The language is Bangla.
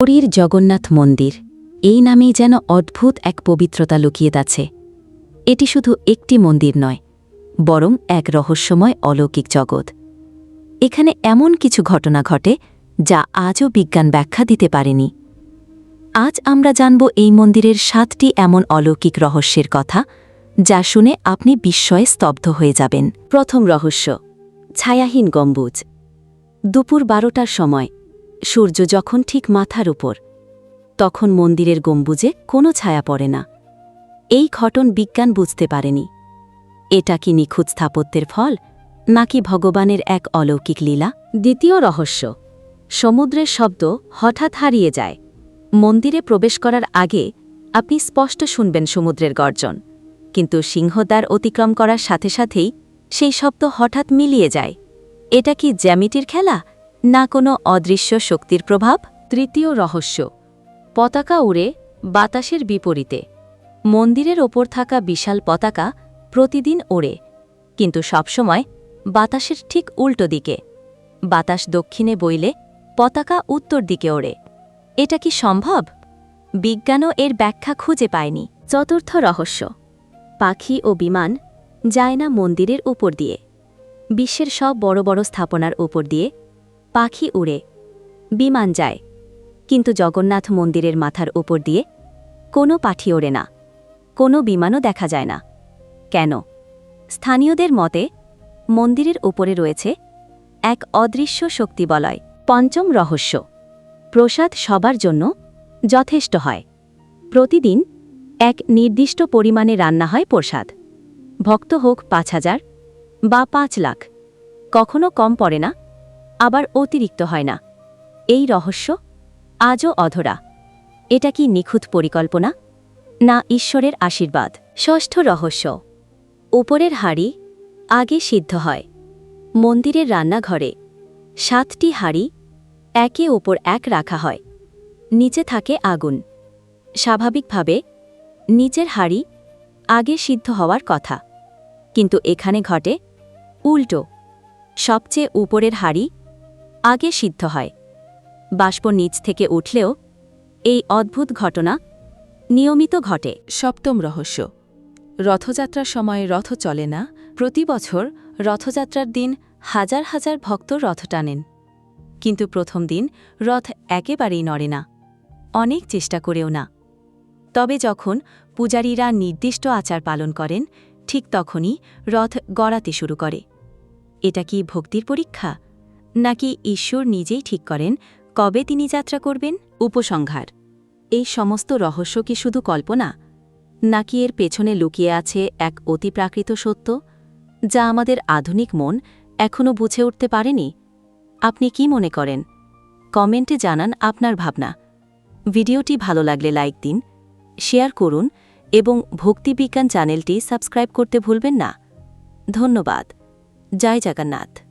পুরীর জগন্নাথ মন্দির। এই নামেই যেন অদ্ভুত এক পবিত্রতা লুকিয়ে আছে। এটি শুধু একটি মন্দির নয়, বরং এক রহস্যময় অলৌকিক জগৎ। এখানে এমন কিছু ঘটনা ঘটে যা আজও বিজ্ঞান ব্যাখ্যা দিতে পারেনি। আজ আমরা জানব এই মন্দিরের সাতটি এমন অলৌকিক রহস্যের কথা, যা শুনে আপনি বিস্ময়ে স্তব্ধ হয়ে যাবেন। প্রথম রহস্য, ছায়াহীন গম্বুজ। দুপুর বারোটার সময় সূর্য যখন ঠিক মাথার উপর, তখন মন্দিরের গম্বুজে কোনো ছায়া পড়ে না। এই ঘটন বিজ্ঞান বুঝতে পারেনি। এটা কি নিখুঁত স্থাপত্যের ফল, নাকি ভগবানের এক অলৌকিক লীলা? দ্বিতীয় রহস্য, সমুদ্রের শব্দ হঠাৎ হারিয়ে যায়। মন্দিরে প্রবেশ করার আগে আপনি স্পষ্ট শুনবেন সমুদ্রের গর্জন, কিন্তু সিংহদ্বার অতিক্রম করার সাথে সাথেই সেই শব্দ হঠাৎ মিলিয়ে যায়। এটা কি জ্যামিটির খেলা না কোনো অদৃশ্য শক্তির প্রভাব? তৃতীয় রহস্য। পতাকা উড়ে, বাতাসের বিপরীতে। মন্দিরের ওপর থাকা বিশাল পতাকা প্রতিদিন ওড়ে, কিন্তু সবসময় বাতাসের ঠিক উল্টো দিকে। বাতাস দক্ষিণে বইলে পতাকা উত্তর দিকে ওড়ে। এটা কি সম্ভব? বিজ্ঞানও এর ব্যাখ্যা খুঁজে পায়নি। চতুর্থ রহস্য। পাখি ও বিমান যায় না মন্দিরের উপর দিয়ে। বিশ্বের সব বড় বড় স্থাপনার উপর দিয়ে পাখি উড়ে, বিমান যায়। কিন্তু জগন্নাথ মন্দিরের মাথার উপর দিয়ে কোনো পাখি ওড়ে না, কোনো বিমানও দেখা যায় না। কেন? স্থানীয়দের মতে, মন্দিরের উপরে রয়েছে এক অদৃশ্য শক্তি বলয় পঞ্চম রহস্য। প্রসাদ সবার জন্য যথেষ্ট হয়। প্রতিদিন এক নির্দিষ্ট পরিমাণে রান্না হয় প্রসাদ। ভক্ত হোক পাঁচ হাজার বা পাঁচ লাখ, কখনো কম পড়ে না আবার অতিরিক্ত হয় না। এই রহস্য আজও অধরা। এটা কি নিখুঁত পরিকল্পনা? না, ঈশ্বরের আশীর্বাদ। ষষ্ঠ রহস্য। উপরের হাড়ি আগে সিদ্ধ হয়। মন্দিরের রান্নাঘরে সাতটি হাড়ি একে ওপর এক রাখা হয়। নিচে থাকে আগুন। স্বাভাবিকভাবে নিচের হাড়ি আগে সিদ্ধ হওয়ার কথা। কিন্তু এখানে ঘটে উল্টো। সবচেয়ে উপরের হাড়ি আগে সিদ্ধ হয়। বাষ্প নিচ থেকে উঠলেও এই অদ্ভুত ঘটনা নিয়মিত ঘটে। সপ্তম রহস্য। রথযাত্রার সময় রথ চলে না, প্রতি বছর রথযাত্রার দিন হাজার হাজার ভক্ত রথ টানেন। কিন্তু প্রথম দিন রথ একেবারেই নড়ে না, অনেক চেষ্টা করেও না। তবে যখন পূজারীরা নির্দিষ্ট আচার পালন করেন, ঠিক তখনই রথ গড়াতে শুরু করে। এটা কি ভক্তির পরীক্ষা? নাকি ঈশ্বর নিজেই ঠিক করেন, কবে তিনি যাত্রা করবেন? উপসংহার। এই সমস্ত রহস্য কি শুধু কল্পনা? নাকি এর পেছনে লুকিয়ে আছে এক অতিপ্রাকৃত সত্য, যা আমাদের আধুনিক মন এখনও বুঝে উঠতে পারেনি? আপনি কি মনে করেন? কমেন্টে জানান আপনার ভাবনা। ভিডিওটি ভালো লাগলে লাইক দিন, শেয়ার করুন এবং ভক্তিবিজ্ঞান চ্যানেলটি সাবস্ক্রাইব করতে ভুলবেন না। ধন্যবাদ। জয় জগন্নাথ।